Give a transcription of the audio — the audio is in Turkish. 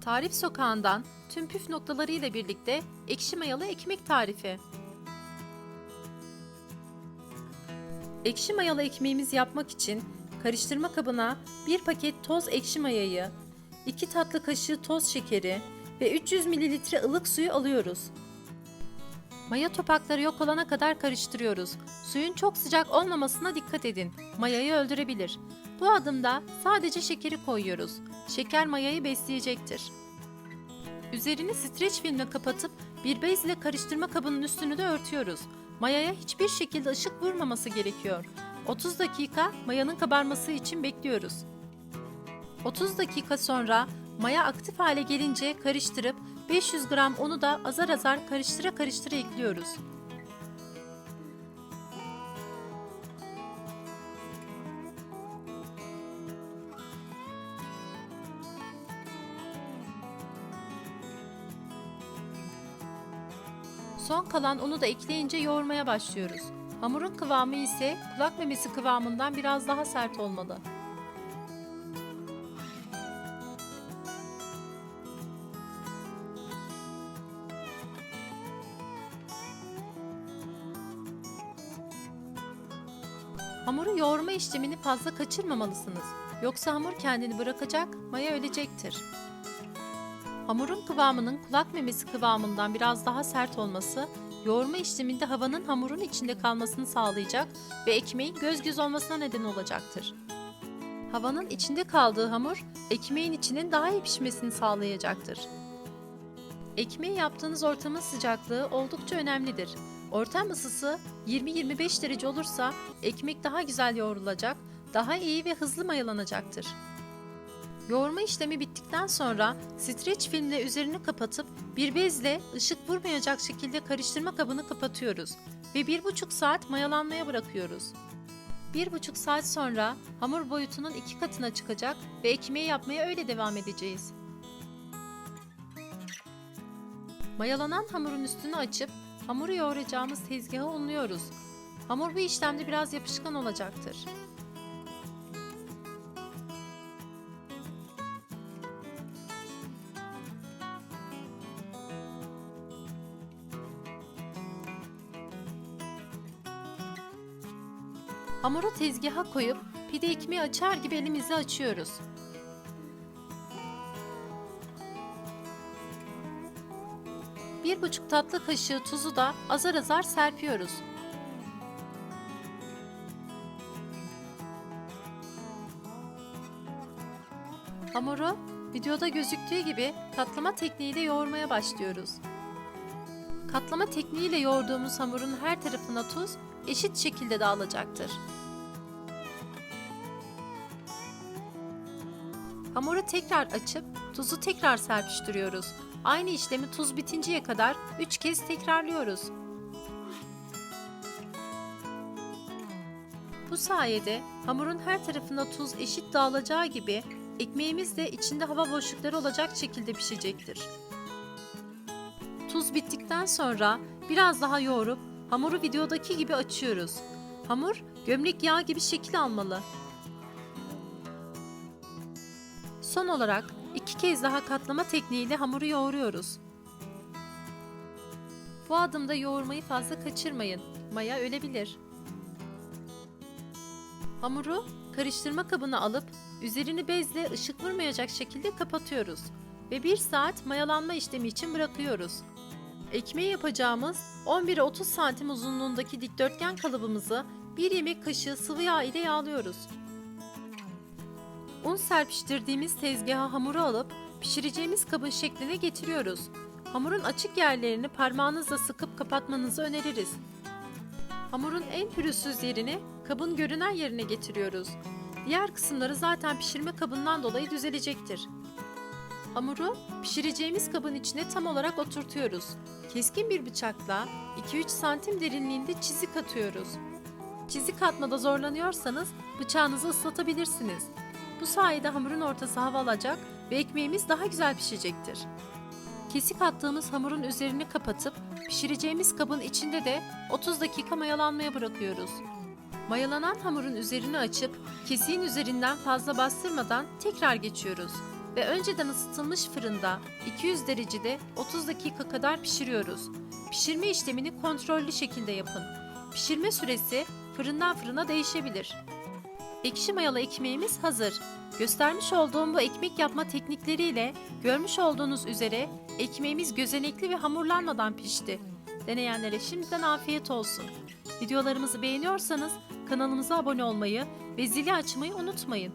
Tarif Sokağı'ndan tüm püf noktalarıyla birlikte ekşi mayalı ekmek tarifi. Ekşi mayalı ekmeğimizi yapmak için karıştırma kabına 1 paket toz ekşi mayayı, 2 tatlı kaşığı toz şekeri ve 300 ml ılık suyu alıyoruz. Maya topakları yok olana kadar karıştırıyoruz. Suyun çok sıcak olmamasına dikkat edin. Mayayı öldürebilir. Bu adımda sadece şekeri koyuyoruz. Şeker mayayı besleyecektir. Üzerini streç filmle kapatıp bir bez ile karıştırma kabının üstünü de örtüyoruz. Mayaya hiçbir şekilde ışık vurmaması gerekiyor. 30 dakika mayanın kabarması için bekliyoruz. 30 dakika sonra maya aktif hale gelince karıştırıp 500 gram unu da azar azar karıştıra karıştıra ekliyoruz. Son kalan unu da ekleyince yoğurmaya başlıyoruz. Hamurun kıvamı ise kulak memesi kıvamından biraz daha sert olmalı. Hamuru yoğurma işlemini fazla kaçırmamalısınız. Yoksa hamur kendini bırakacak, maya ölecektir. Hamurun kıvamının kulak memesi kıvamından biraz daha sert olması, yoğurma işleminde havanın hamurun içinde kalmasını sağlayacak ve ekmeğin göz göz olmasına neden olacaktır. Havanın içinde kaldığı hamur, ekmeğin içinin daha iyi pişmesini sağlayacaktır. Ekmeği yaptığınız ortamın sıcaklığı oldukça önemlidir. Ortam ısısı 20-25 derece olursa ekmek daha güzel yoğrulacak, daha iyi ve hızlı mayalanacaktır. Yoğurma işlemi bittikten sonra streç filmle üzerini kapatıp bir bezle ışık vurmayacak şekilde karıştırma kabını kapatıyoruz ve 1,5 saat mayalanmaya bırakıyoruz. 1,5 saat sonra hamur boyutunun iki katına çıkacak ve ekmeği yapmaya öyle devam edeceğiz. Mayalanan hamurun üstünü açıp hamuru yoğuracağımız tezgahı unluyoruz. Hamur bu işlemde biraz yapışkan olacaktır. Hamuru tezgaha koyup pide ekmeği açar gibi elimizle açıyoruz. Bir buçuk tatlı kaşığı tuzu da azar azar serpiyoruz. Hamuru videoda gözüktüğü gibi katlama tekniğiyle yoğurmaya başlıyoruz. Katlama tekniğiyle yoğurduğumuz hamurun her tarafına tuz eşit şekilde dağılacaktır. Hamuru tekrar açıp tuzu tekrar serpiştiriyoruz. Aynı işlemi tuz bitinceye kadar 3 kez tekrarlıyoruz. Bu sayede hamurun her tarafına tuz eşit dağılacağı gibi ekmeğimiz de içinde hava boşlukları olacak şekilde pişecektir. Tuz bittikten sonra biraz daha yoğurup hamuru videodaki gibi açıyoruz. Hamur gömlek yağı gibi şekil almalı. Son olarak iki kez daha katlama tekniğiyle hamuru yoğuruyoruz. Bu adımda yoğurmayı fazla kaçırmayın. Maya ölebilir. Hamuru karıştırma kabına alıp üzerini bezle ışık vurmayacak şekilde kapatıyoruz ve 1 saat mayalanma işlemi için bırakıyoruz. Ekmeği yapacağımız 11-30 santim uzunluğundaki dikdörtgen kalıbımızı bir yemek kaşığı sıvı yağ ile yağlıyoruz. Un serpiştirdiğimiz tezgaha hamuru alıp pişireceğimiz kabın şekline getiriyoruz. Hamurun açık yerlerini parmağınızla sıkıp kapatmanızı öneririz. Hamurun en pürüzsüz yerini kabın görünen yerine getiriyoruz. Diğer kısımları zaten pişirme kabından dolayı düzelecektir. Hamuru pişireceğimiz kabın içine tam olarak oturtuyoruz. Keskin bir bıçakla 2-3 santim derinliğinde çizik atıyoruz. Çizik atmada zorlanıyorsanız bıçağınızı ıslatabilirsiniz. Bu sayede hamurun ortası hava alacak ve ekmeğimiz daha güzel pişecektir. Kesik attığımız hamurun üzerini kapatıp pişireceğimiz kabın içinde de 30 dakika mayalanmaya bırakıyoruz. Mayalanan hamurun üzerini açıp kesiğin üzerinden fazla bastırmadan tekrar geçiyoruz ve önceden ısıtılmış fırında 200 derecede 30 dakika kadar pişiriyoruz. Pişirme işlemini kontrollü şekilde yapın. Pişirme süresi fırından fırına değişebilir. Ekşi mayalı ekmeğimiz hazır. Göstermiş olduğum bu ekmek yapma teknikleriyle görmüş olduğunuz üzere ekmeğimiz gözenekli ve hamurlanmadan pişti. Deneyenlere şimdiden afiyet olsun. Videolarımızı beğeniyorsanız kanalımıza abone olmayı ve zili açmayı unutmayın.